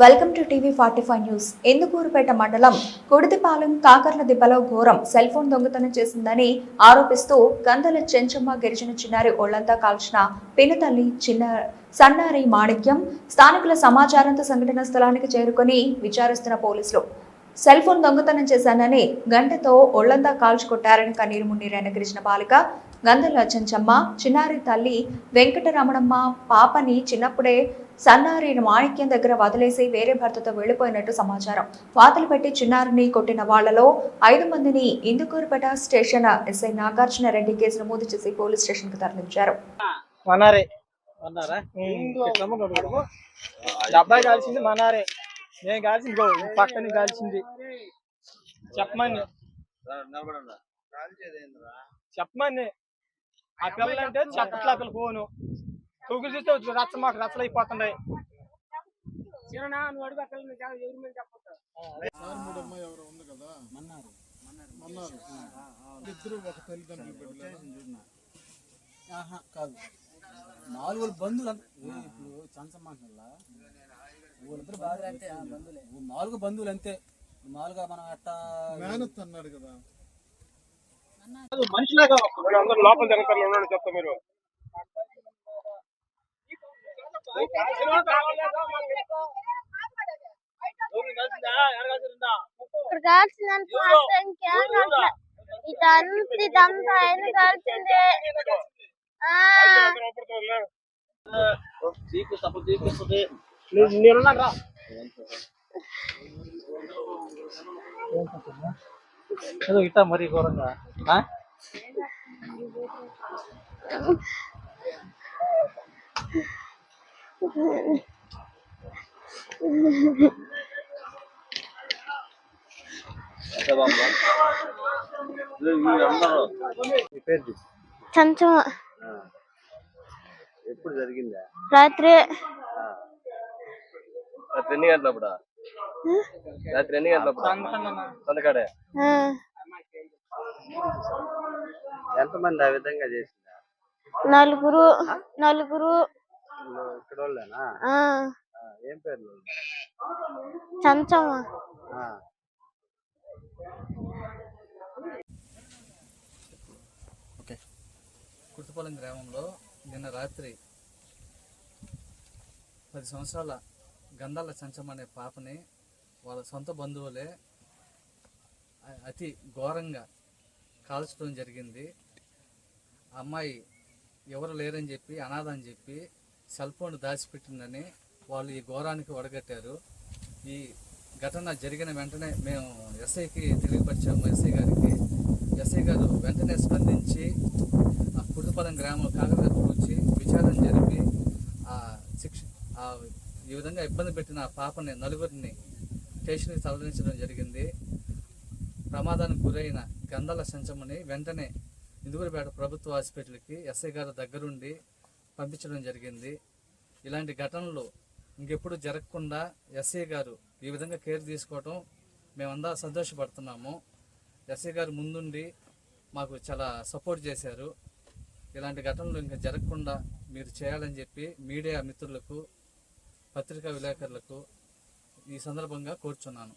Welcome to TV forty five news. Endukurupeta మండలం కుడితిపాలెం కాకర్ల దిబ్బలో ఘోరం. Cell phone దొంగతనం చేసిందని ఆరోపిస్తూ గంధల చెంచమ్మ గిరిజన చిన్నారి ఒళ్ళంతా కాల్చిన పినతల్లి చిన్న సన్నారి మాణిక్యం స్థానికుల సమాచారంతో సంఘటన స్థలానికి చేరుకొని విచారిస్తున్న పోలీసులు. సెల్ ఫోన్ దొంగతనం చేశానని గంటతో ఒళ్ళంతా కాల్చుకొట్టారని కన్నీరు మున్నీరైన కృష్ణ బాలిక గంధల చెంచమ్మ చిన్నారి తల్లి వెంకటరమణమ్మ పాపని చిన్నప్పుడే సన్నారి మాణిక్యం దగ్గర వదిలేసి వేరే భర్తతో వెళ్ళిపోయినట్టు సమాచారం. వాతలు పెట్టి చిన్నారిని కొట్టిన వాళ్ళలో ఐదు మందిని Indukurpet station SI Nagarjuna Reddy case నమోదు చేసి పోలీస్ స్టేషన్కు తరలించారు మనారే మనారే నేను కాల్చింది గో పక్కన కాల్చింది. చెప్పమని. చెప్పమని. ఆ పిల్లలు అంటే చెప్పట్లే పిల్ల ఫోను. తూగులు చూస్తే రచ్చ మాకు రచ్చలు అయిపోతున్నాయి. ఇద్దరు ఒక తల్లిదండ్రులు కాదు. నాలుగు బంధువులు ఇప్పుడు చంచమ్మ నాలుగు బంధువులు అంతే. మామూలుగా మనం అట్టా మేనత్ అన్నాడు కదా. మనుషులాగా అందరూ లోపల జరుగుతారు ఉండండి చెప్తా మీరు. ఇక్కడ కాల్చిందంత మాత్రం ఇంకేం కావట్లే ఇదంతా ఇదంతా ఆయన కాల్చిందే ఆ. నేనున్నారా ఏదో ఇట్టా మరీ ఘోరంగా. ఎప్పుడు జరిగిందా? రాత్రి రాత్రి ఎన్ని గంటలప్పుడు రాత్రి ఎన్ని గంటలప్పుడు సందకాడే ఆ, ఎంతమంది ఆ విధంగా చేసిందా? నలుగురు నలుగురు. ఇక్కడ వాళ్ళేనా ఆ. ఏం పేర్లు? చంచమ ఆ. కుర్తుపాలెం గ్రామంలో నిన్న రాత్రి పది సంవత్సరాల గంధాల చంచం అనే పాపని వాళ్ళ సొంత బంధువులే అతి ఘోరంగా కాల్చడం జరిగింది. అమ్మాయి ఎవరు లేరని చెప్పి అనాథ అని చెప్పి సెల్ ఫోన్ దాచిపెట్టిందని వాళ్ళు ఈ ఘోరానికి ఒడగట్టారు ఈ ఘటన జరిగిన వెంటనే మేము ఎస్ఐకి తెలియపరిచాము. ఎస్ఐ గారికి. ఎస్ఐ గారు వెంటనే స్పందించి ఆ కుర్దుపాలెం గ్రామంలో కాకరదకు వచ్చి విచారణ జరిపి ఆ శిక్ష ఆ ఈ విధంగా ఇబ్బంది పెట్టిన పాపని నలుగురిని స్టేషన్కి తరలించడం జరిగింది. ప్రమాదానికి గురైన గంధాల సంచమని వెంటనే ఇందుగురిపేట ప్రభుత్వ హాస్పిటల్కి ఎస్ఐ గారు దగ్గరుండి పంపించడం జరిగింది. ఇలాంటి ఘటనలు ఇంకెప్పుడు జరగకుండా ఎస్ఐ గారు ఈ విధంగా కేర్ తీసుకోవటం మేమందా సంతోషపడుతున్నాము. ఎస్ఐ గారు ముందుండి మాకు చాలా సపోర్ట్ చేశారు. ఇలాంటి ఘటనలు ఇంకా జరగకుండా మీరు చేయాలని చెప్పి మీడియా మిత్రులకు పత్రికా విలేకరులకు ఈ సందర్భంగా కోరుచున్నాను.